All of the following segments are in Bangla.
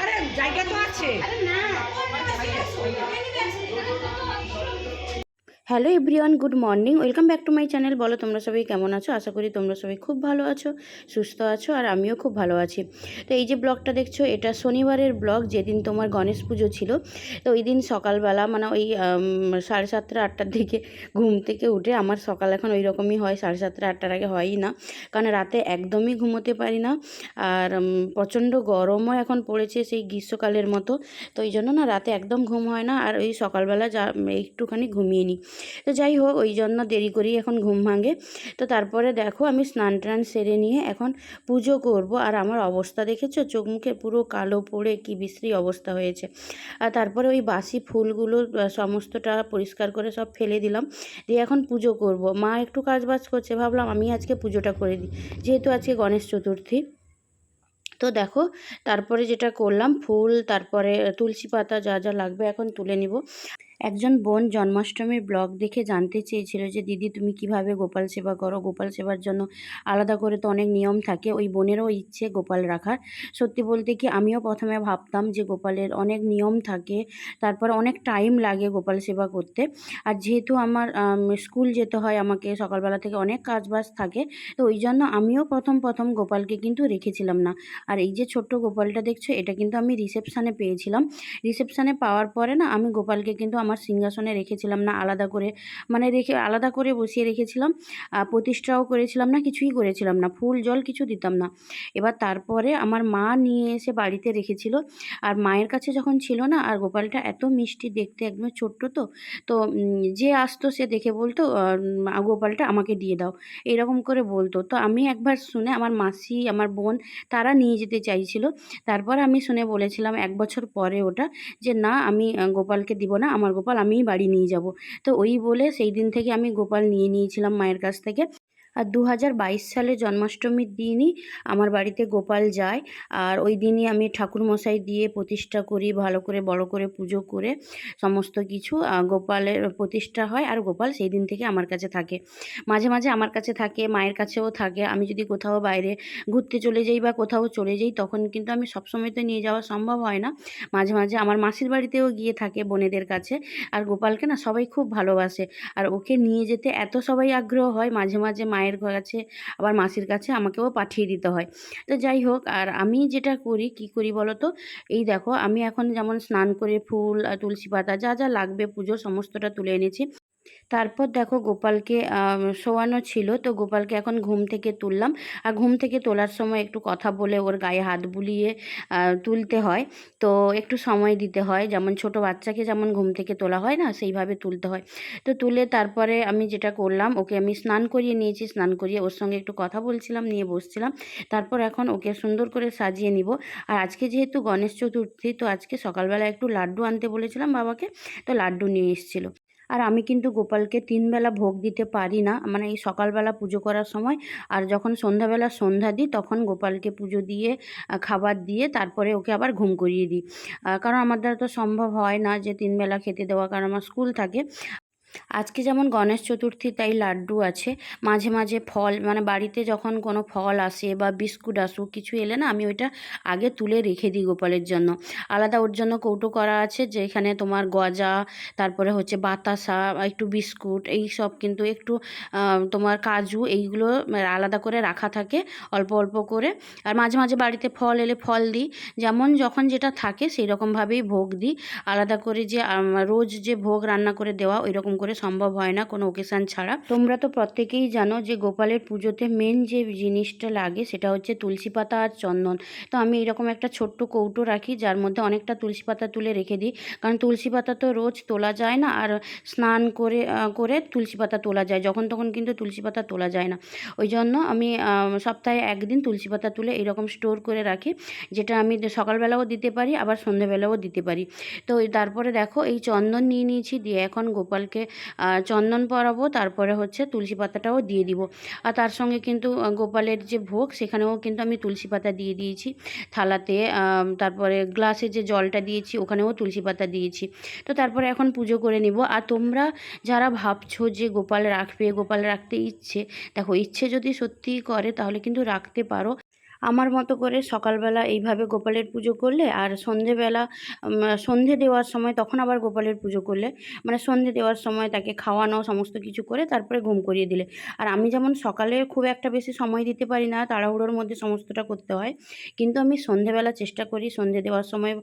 আরে জায়গা তো আছে hello everyone, good morning. Welcome back to my channel. বলো, তোমরা সবাই কেমন আছো? আশা করি তোমরা সবাই খুব ভালো আছো, সুস্থ আছো, আর আমিও খুব ভালো আছি। তো এই যে ব্লগটা দেখছ, এটা শনিবারের ব্লগ, যেদিন তোমার গণেশ পুজো ছিল। তো ওই দিন সকালবেলা মানে ওই সাড়ে সাতটা, আটটার দিকে ঘুম থেকে উঠে আমার সকাল এখন ওই রকমই হয়, সাড়ে সাতটা, আটটার আগে হয়ই না। কারণ রাতে একদমই ঘুমোতে পারি না, আর প্রচণ্ড গরমও এখন পড়েছে সেই গ্রীষ্মকালের মতো। তো ওই জন্য না রাতে একদম ঘুম হয় না, আর ওই সকালবেলা যা, একটুখানি ঘুমিয়ে নিই। তো যাই হোক, ওই জন্য দেরি করি এখন ঘুম ভাঙে। তো তারপরে দেখো, আমি স্নান টান সেরে নিয়ে এখন পুজো করব। আর আমার অবস্থা দেখেছ? চোখ মুখে পুরো কালো পড়ে, কি বিশ্রী অবস্থা হয়েছে। আর তারপরে ওই বাসি ফুলগুলো সমস্তটা পরিষ্কার করে সব ফেলে দিলাম। দিয়ে এখন পুজো করব। মা একটু কাজ বাজ করছে, ভাবলাম আমি আজকে পুজোটা করে দিই। যেহেতু আজকে গণেশ চতুর্থী। তো দেখো, তারপরে যেটা করলাম, ফুল, তারপরে তুলসী পাতা যা যা লাগবে এখন তুলে নিব। একজন বোন জন্মাষ্টমীর ব্লগ দেখে জানতে চেয়েছিল যে, দিদি, তুমি কীভাবে গোপাল সেবা করো? গোপাল সেবার জন্য আলাদা করে তো অনেক নিয়ম থাকে, ওই বোনেরও ইচ্ছে গোপাল রাখার। সত্যি বলতে কি, আমিও প্রথমে ভাবতাম যে, গোপালের অনেক নিয়ম থাকে, তারপর অনেক টাইম লাগে গোপাল সেবা করতে। আর যেহেতু আমার স্কুল যেতে হয়, আমাকে সকালবেলা থেকে অনেক কাজবাজ থাকে, তো ওই জন্য আমিও প্রথম প্রথম গোপালকে কিন্তু রেখেছিলাম না। আর এই যে ছোট্ট গোপালটা দেখছ, এটা কিন্তু আমি রিসেপশানে পেয়েছিলাম। রিসেপশানে পাওয়ার পরে না, আমি গোপালকে কিন্তু আমার সিংহাসনে রেখেছিলাম না, আলাদা করে মানে রেখে, আলাদা করে বসিয়ে রেখেছিলাম। প্রতিষ্ঠাও করেছিলাম না, কিছুই করেছিলাম না, ফুল জল কিছু দিতাম না। এবার তারপরে আমার মা নিয়ে এসে বাড়িতে রেখেছিল। আর মায়ের কাছে যখন ছিল না, আর গোপালটা এত মিষ্টি দেখতে একদম ছোট্ট তো তো যে আসতো সে দেখে বলতো গোপালটা আমাকে দিয়ে দাও। এরকম করে বলতো। তো আমি একবার শুনে আমার মাসি, আমার বোন, তারা নিয়ে যেতে চাইছিল। তারপর আমি শুনে বলেছিলাম এক বছর পরে ওটা যে, না, আমি গোপালকে দিব না। আমার গোপাল, আমিই বাড়ি নিয়ে যাব। তো ওই বলে সেই দিন থেকে আমি গোপাল নিয়ে নিয়েছিলাম মায়ের কাছ থেকে। আর দু হাজার বাইশ সালে জন্মাষ্টমীর দিনই আমার বাড়িতে গোপাল যায়। আর ওই দিনই আমি ঠাকুরমশাই দিয়ে প্রতিষ্ঠা করি, ভালো করে, বড় করে পুজো করে সমস্ত কিছু। গোপালের প্রতিষ্ঠা হয় আর গোপাল সেই দিন থেকে আমার কাছে থাকে। মাঝে মাঝে আমার কাছে থাকে, মায়ের কাছেও থাকে। আমি যদি কোথাও বাইরে ঘুরতে চলে যাই বা কোথাও চলে যাই, তখন কিন্তু আমি সবসময় তো নিয়ে যাওয়া সম্ভব হয় না। মাঝে মাঝে আমার মাসির বাড়িতেও গিয়ে থাকে বোনেদের কাছে। আর গোপালকে না সবাই খুব ভালোবাসে। আর ওকে নিয়ে যেতে এত সবাই আগ্রহ হয়, মাঝে মাঝে মায়ের কাছে আবার মাসির কাছে আমাকেও পাঠিয়ে দিতে হয়। তো যাই হোক, আর আমি যেটা করি, কি করি বলো তো এই দেখো, আমি এখন যেমন স্নান করে ফুল, তুলসী পাতা যা যা লাগবে পুজোর সমস্তটা তুলে এনেছি। তারপর দেখো গোপালকে শোয়ানো ছিল। তো গোপালকে এখন ঘুম থেকে তুললাম। আর ঘুম থেকে তোলার সময় একটু কথা বলে ওর গায়ে হাত বুলিয়ে তুলতে হয়। তো একটু সময় দিতে হয়। যেমন ছোট বাচ্চাকে যেমন ঘুম থেকে তোলা হয় না, সেইভাবে তুলতে হয়। তো তুলে তারপরে আমি যেটা করলাম, ওকে আমি স্নান করিয়ে নিয়েছি। স্নান করিয়ে ওর সঙ্গে একটু কথা বলছিলাম, নিয়ে বসছিলাম। তারপর এখন ওকে সুন্দর করে সাজিয়ে নিব। আর আজকে যেহেতু গণেশ চতুর্থী, তো আজকে সকালবেলা একটু লাড্ডু আনতে বলেছিলাম বাবাকে। তো লাড্ডু নিয়ে এসেছিল। আর আমি কিন্তু গোপালকে তিনবেলা ভোগ দিতে পারি না। মানে এই সকালবেলা পুজো করার সময় আর যখন সন্ধ্যাবেলা সন্ধ্যা দিই তখন গোপালকে পুজো দিয়ে খাবার দিয়ে তারপরে ওকে আবার ঘুম করিয়ে দিই। কারণ আমার দ্বারা তো সম্ভব হয় না যে তিনবেলা খেতে দেওয়া, কারণ আমার স্কুল থাকে। আজকে যেমন গণেশ চতুর্থী, তাই লাড্ডু আছে। মাঝে মাঝে ফল মানে বাড়িতে যখন কোনো ফল আসে বা বিস্কুট আসুক, কিছু এলে না আমি ওইটা আগে তুলে রেখে দিই গোপালের জন্য। আলাদা ওর জন্য কৌটো করা আছে, যেখানে তোমার গজা, তারপরে হচ্ছে বাতাসা, একটু বিস্কুট, এই সব কিন্তু একটু তোমার কাজু, এইগুলো আলাদা করে রাখা থাকে, অল্প অল্প করে। আর মাঝে মাঝে বাড়িতে ফল এলে ফল দিই। যেমন যখন যেটা থাকে সেই রকমভাবেই ভোগ দিই। আলাদা করে যে রোজ যে ভোগ রান্না করে দেওয়া ওই রকম করে সম্ভব হয় না কোনো ওকেশান ছাড়া। তোমরা তো প্রত্যেকেই জানো যে গোপালের পুজোতে মেন যে জিনিসটা লাগে সেটা হচ্ছে তুলসী পাতা আর চন্দন। তো আমি এরকম একটা ছোট্ট কৌটো রাখি, যার মধ্যে অনেকটা তুলসী পাতা তুলে রেখে দিই। কারণ তুলসী পাতা তো রোজ তোলা যায় না আর স্নান করে করে তুলসী পাতা তোলা যায়, যখন তখন কিন্তু তুলসী পাতা তোলা যায় না। ওই জন্য আমি সপ্তাহে একদিন তুলসী পাতা তুলে এরকম স্টোর করে রাখি, যেটা আমি সকালবেলাও দিতে পারি, আবার সন্ধেবেলাও দিতে পারি। তো তারপরে দেখো এই চন্দন নিয়ে নিয়েছি, দিয়ে এখন গোপালকে চন্দন পরাবো, তারপরে হচ্ছে তুলসী পাতাটাও দিয়ে দিব। আর তার সঙ্গে কিন্তু গোপালের যে ভোগ, সেখানেও কিন্তু আমি তুলসী পাতা দিয়ে দিয়েছি। থালাতে তারপরে গ্লাসে যে জলটা দিয়েছি, ওখানেও তুলসী পাতা দিয়েছি। তো তারপরে এখন পুজো করে নিব। আর তোমরা যারা ভাবছ যে গোপাল রাখবে, গোপাল রাখতে ইচ্ছে, দেখো, ইচ্ছে যদি সত্যিই করে, তাহলে কিন্তু রাখতে পারো। আমার মতো করে সকালবেলা এইভাবে গোপালের পুজো করলে আর সন্ধেবেলা সন্ধে দেওয়ার সময় তখন আবার গোপালের পুজো করলে। মানে সন্ধে দেওয়ার সময় তাকে খাওয়ানো, সমস্ত কিছু করে তারপরে ঘুম করিয়ে দিলে। আর আমি যেমন সকালে খুব একটা বেশি সময় দিতে পারি না, তাড়াহুড়োর মধ্যে সমস্তটা করতে হয়। কিন্তু আমি সন্ধেবেলা চেষ্টা করি সন্ধে দেওয়ার সময়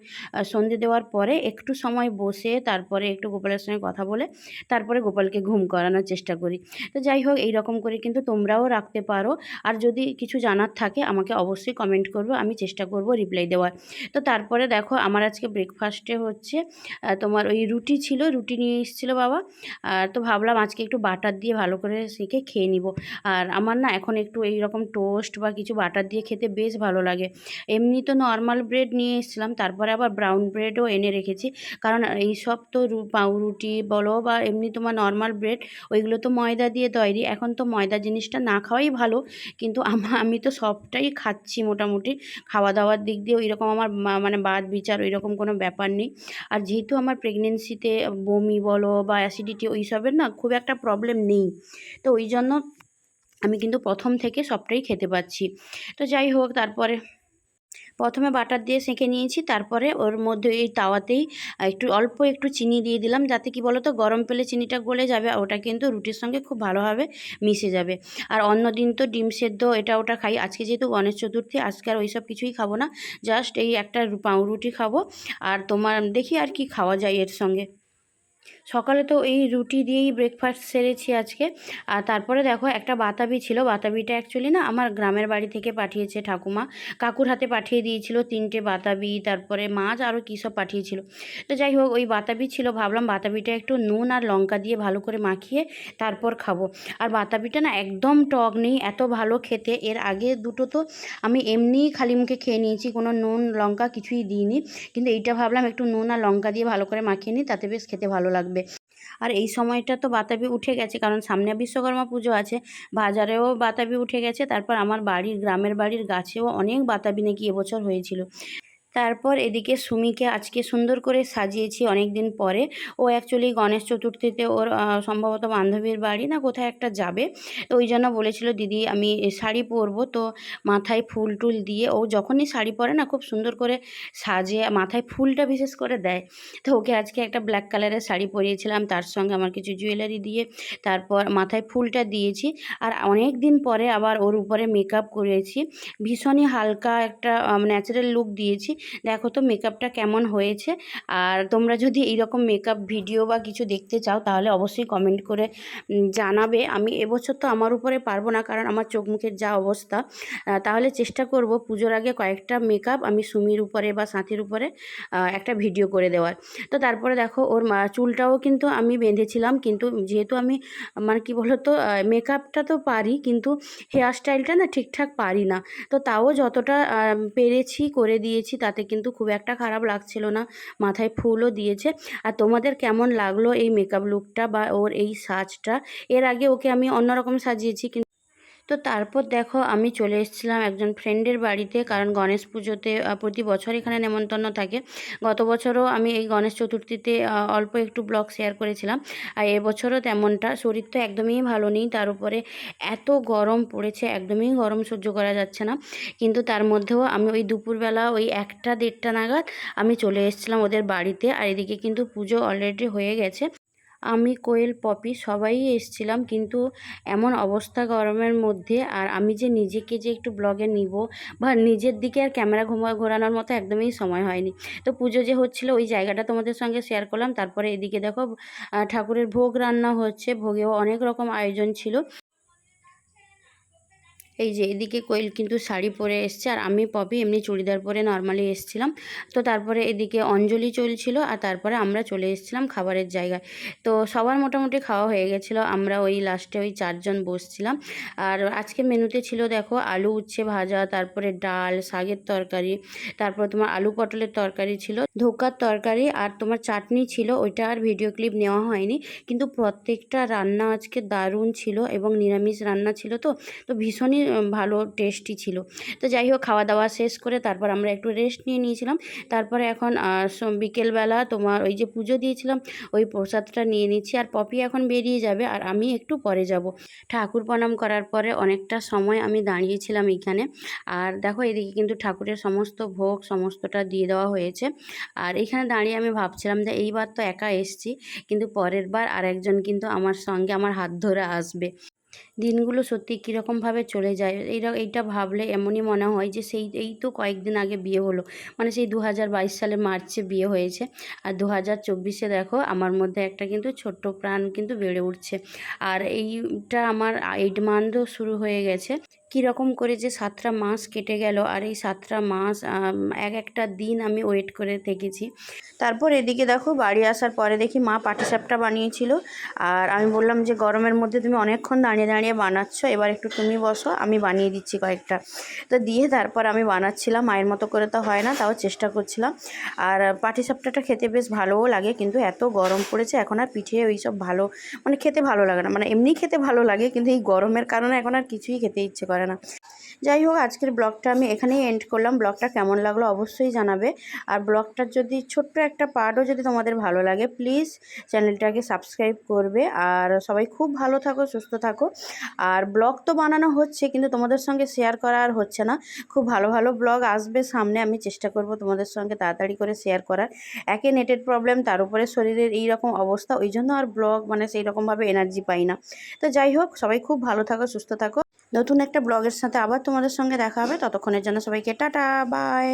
সন্ধে দেওয়ার পরে একটু সময় বসে তারপরে একটু গোপালের সঙ্গে কথা বলে তারপরে গোপালকে ঘুম করানোর চেষ্টা করি। তো যাই হোক, এইরকম করে কিন্তু তোমরাও রাখতে পারো। আর যদি কিছু জানার থাকে আমাকে অবশ্যই কমেন্ট করবে, আমি চেষ্টা করব রিপ্লাই দেওয়ার। তো তারপরে দেখো, আমার আজকে ব্রেকফাস্টে হচ্ছে তোমার ওই রুটি ছিল, রুটি নিয়ে এসেছিল বাবা। আর তো ভাবলাম আজকে একটু বাটার দিয়ে ভালো করে শিখে খেয়ে নিব। আর আমার না এখন একটু এই রকম টোস্ট বা কিছু বাটার দিয়ে খেতে বেশ ভালো লাগে। এমনি তো নর্মাল ব্রেড নিয়ে এসেছিলাম, তারপরে আবার ব্রাউন ব্রেডও এনে রেখেছি। কারণ এই সব তো পাউরুটি বলো বা এমনি তোমার নর্মাল ব্রেড ওইগুলো তো ময়দা দিয়ে তৈরি। এখন তো ময়দা জিনিসটা না খাওয়াই ভালো, কিন্তু আমি তো সবটাই খাচ্ছি মোটামুটি। খাওয়া দাওয়ার দিক দিয়ে ওই রকম আমার মানে বাদ বিচার ওই রকম কোনো ব্যাপার নেই। আর যেহেতু আমার প্রেগনেন্সিতে বমি বলো বা অ্যাসিডিটি ওই সবের না খুব একটা প্রবলেম নেই। তো ওই জন্য আমি কিন্তু প্রথম থেকে সবটাই খেতে পাচ্ছি। তো যাই হোক, তারপরে প্রথমে বাটার দিয়ে সেঁকে নিয়েছি, তারপরে ওর মধ্যে এই তাওয়াতেই একটু অল্প একটু চিনি দিয়ে দিলাম, যাতে কি বলো তো গরম পেলে চিনিটা গলে যাবে আর ওটা কিন্তু রুটির সঙ্গে খুব ভালোভাবে মিশে যাবে। আর অন্য দিন তো ডিম সেদ্ধ, এটা ওটা খাই। আজকে যেহেতু গণেশ চতুর্থী, আজকে আর ওইসব কিছুই খাব না, জাস্ট এই একটা পাউরুটি খাব। আর তোমার, দেখি আর কি খাওয়া যায় এর সঙ্গে। সকালে তো এই রুটি দিয়েই ব্রেকফাস্ট সেরেছি আজকে। আর তারপরে দেখো একটা বাতাবি ছিল, বাতাবিটা অ্যাকচুয়ালি না আমার গ্রামের বাড়ি থেকে পাঠিয়েছে ঠাকুমা। কাকুর হাতে পাঠিয়ে দিয়েছিল তিনটে বাতাবি, তারপরে মাছ আরও কী সব পাঠিয়েছিল। তো যাই হোক, ওই বাতাবি ছিল, ভাবলাম বাতাবিটা একটু নুন আর লঙ্কা দিয়ে ভালো করে মাখিয়ে তারপর খাব। আর বাতাবিটা না একদম টক নেই, এত ভালো খেতে। এর আগে দুটো তো আমি এমনিই খালি মুখে খেয়ে নিয়েছি, কোনো নুন, লঙ্কা কিছুই দিইনি। কিন্তু এইটা ভাবলাম একটু নুন আর লঙ্কা দিয়ে ভালো করে মাখিয়ে নিই, তাতে বেশ খেতে ভালো লাগবে। আর এই সময়টা তো বাতাবি উঠে গেছে, কারণ সামনে বিশ্বকর্মা পুজো আছে, বাজারেও বাতাবি উঠে গেছে, তারপর আমার বাড়ির, গ্রামের বাড়ির গাছেও অনেক বাতাবি নাকি এবছর হয়েছিল। তারপর এদিকে সুমিকে আজকে সুন্দর করে সাজিয়েছি অনেক দিন পরে। ও অ্যাকচুয়ালি গণেশ চতুর্থীতে ওর সম্ভবত বান্ধবীর বাড়ি না কোথায় একটা যাবে। ওই জন্য বলেছিল, দিদি, আমি শাড়ি পরবো। তো মাথায় ফুল টুল দিয়ে ও যখনই শাড়ি পরে না খুব সুন্দর করে সাজে, মাথায় ফুলটা বিশেষ করে দেয়। তো ওকে আজকে একটা ব্ল্যাক কালারের শাড়ি পরিয়েছিলাম, তার সঙ্গে আমার কিছু জুয়েলারি দিয়ে, তারপর মাথায় ফুলটা দিয়েছি। আর অনেক দিন পরে আবার ওর উপরে মেকআপ করেছি। ভীষণই হালকা একটা ন্যাচারাল লুক দিয়েছি। দেখো তো মেকআপটা কেমন হয়েছে। আর তোমরা যদি এইরকম মেকআপ ভিডিও বা কিছু দেখতে চাও, তাহলে অবশ্যই কমেন্ট করে জানাবে। আমি এবছর তো আমার উপরে পারব না, কারণ আমার চোখ মুখের যা অবস্থা তাহলে চেষ্টা করব পুজোর আগে কয়েকটা মেকআপ আমি সুমির উপরে বা সাথীর উপরে একটা ভিডিও করে দেওয়ার। তো তারপরে দেখো, ওর চুলটাও কিন্তু আমি বেঁধেছিলাম, কিন্তু যেহেতু আমি মানে কি বলতো মেকআপটা তো পারি, কিন্তু হেয়ার স্টাইলটা না ঠিকঠাক পারি না। তো তাও যতটা পেরেছি, করে দিয়েছি, তাতে কিন্তু খুব একটা খারাপ লাগছিল না। মাথায় ফুলও দিয়েছে। আর তোমাদের কেমন লাগল এই মেকআপ লুকটা বা ওর এই সাজটা? এর আগে ওকে আমি অন্যরকম সাজিয়েছি তো তারপর দেখো আমি চলে এসেছিলাম একজন ফ্রেন্ডের বাড়িতে, কারণ গণেশ পুজোতে প্রতি বছর এখানে নেমন্তন্ন থাকে। গত বছরও আমি এই গণেশ চতুর্থীতে অল্প একটু ব্লগ শেয়ার করেছিলাম। আর এবছরও তেমনটা, শরীর তো একদমই ভালো নেই, তার উপরে এত গরম পড়েছে, একদমই গরম সহ্য করা যাচ্ছে না। কিন্তু তার মধ্যেও আমি ওই দুপুরবেলা ওই একটা দেড়টা নাগাদ আমি চলে এসেছিলাম ওদের বাড়িতে, আর এদিকে কিন্তু পুজো অলরেডি হয়ে গেছে। আমি কোয়েল পপি, সবাই এসছিলাম কিন্তু এমন অবস্থা গরমের মধ্যে আর আমি যে নিজেকে যে একটু ব্লগে নিব বা নিজের দিকে আর ক্যামেরা ঘুমা ঘোরানোর মতো একদমই সময় হয়নি। তো পুজো যে হচ্ছিল ওই জায়গাটা তোমাদের সঙ্গে শেয়ার করলাম, তারপরে এদিকে দেখো ঠাকুরের ভোগ রান্না হচ্ছে, ভোগেও অনেক রকম আয়োজন ছিল। এই যে এদিকে কোয়েল কিন্তু শাড়ি পরে এসছে আর আমি পপি এমনি চুড়িদার পরে নর্মালি এসছিলাম। তো তারপরে এদিকে অঞ্জলি চলছিল আর তারপরে আমরা চলে এসেছিলাম খাবারের জায়গায়। তো সবার মোটামুটি খাওয়া হয়ে গেছিল, আমরা ওই লাস্টে ওই চারজন বসছিলাম। আর আজকে মেনুতে ছিল দেখো আলু উচ্ছে ভাজা, তারপরে ডাল শাকের তরকারি, তারপর তোমার আলু পটলের তরকারি ছিল, ধোকার তরকারি আর তোমার চাটনি ছিল, ওইটা আর ভিডিও ক্লিপ নেওয়া হয়নি। কিন্তু প্রত্যেকটা রান্না আজকে দারুণ ছিল এবং নিরামিষ রান্না ছিল তো। তো ভীষণই ভালো টেস্টি ছিল। তো যাই হোক, খাওয়া দাওয়া শেষ করে তারপর আমরা একটু রেস্ট নিয়ে নিয়েছিলাম। তারপরে এখন বিকেলবেলা তোমার ওই যে পুজো দিয়েছিলাম, ওই প্রসাদটা নিয়ে নিচ্ছি। আর পপি এখন বেরিয়ে যাবে আর আমি একটু পরে যাব। ঠাকুর প্রণাম করার পরে অনেকটা সময় আমি দাঁড়িয়েছিলাম এইখানে আর দেখো, এদিকে কিন্তু ঠাকুরের সমস্ত ভোগ সমস্তটা দিয়ে দেওয়া হয়েছে। আর এখানে দাঁড়িয়ে আমি ভাবছিলাম যে এইবার তো একা এসছি, কিন্তু পরের বার আর একজন কিন্তু আমার সঙ্গে আমার হাত ধরে আসবে। দিনগুলো সত্যি কীরকমভাবে চলে যায় এইটা এইটা ভাবলে এমনই মনে হয় যে সেই, এই তো কয়েকদিন আগে বিয়ে হলো। মানে সেই দু হাজার বাইশ সালে মার্চে বিয়ে হয়েছে। আর দু হাজার চব্বিশে দেখো আমার মধ্যে একটা কিন্তু ছোট্ট প্রাণ কিন্তু বেড়ে উঠছে। আর এইটা আমার, এইট মান্থও শুরু হয়ে গেছে। কীরকম করে যে সাতটা মাস কেটে গেল আর এই সাতটা মাস এক একটা দিন আমি ওয়েট করে থেকেছি। তারপর এদিকে দেখো বাড়ি আসার পরে দেখি মা পাটিসাপটা বানিয়েছিল। আর আমি বললাম যে, গরমের মধ্যে তুমি অনেকক্ষণ দাঁড়িয়ে দাঁড়িয়ে বানাচ্ছ, এবার একটু তুমি বসো, আমি বানিয়ে দিচ্ছি কয়েকটা। তো দিয়ে তারপর আমি বানাচ্ছিলাম, মায়ের মতো করে তো হয় না, তাও চেষ্টা করছিলাম। আর পাটিসাপটাটা খেতে বেশ ভালোও লাগে, কিন্তু এত গরম পড়েছে, এখন আর পিঠে ওই সব ভালো মানে খেতে ভালো লাগে না। মানে এমনি খেতে ভালো লাগে, কিন্তু এই গরমের কারণে এখন আর কিছুই খেতে ইচ্ছে করে না। যাই হোক, আজকের ব্লগটা আমি এখানেই এন্ড করলাম। ব্লগটা কেমন লাগল অবশ্যই জানাবে। আর ব্লগটার যদি ছোট্ট একটা পার্টও যদি তোমাদের ভালো লাগে প্লিজ চ্যানেলটাকে সাবস্ক্রাইব করবে। আর সবাই খুব ভালো থাকো, সুস্থ থাকো। আর ব্লগ তো বানানো হচ্ছে, কিন্তু তোমাদের সঙ্গে শেয়ার করা আর হচ্ছে না। খুব ভালো ভালো ব্লগ আসবে সামনে। আমি চেষ্টা করব তোমাদের সঙ্গে তাড়াতাড়ি করে শেয়ার করার। একে নেটের প্রবলেম তার উপরে শরীরের এই রকম অবস্থা। ওই জন্য আর ব্লগ মানে সেই রকমভাবে এনার্জি পাই না। তো যাই হোক, সবাই খুব ভালো থাকো, সুস্থ থাকো। নতুন একটা ব্লগের সাথে আবার তোমাদের সঙ্গে দেখা হবে। ততক্ষণের জন্য সবাইকে টাটা বাই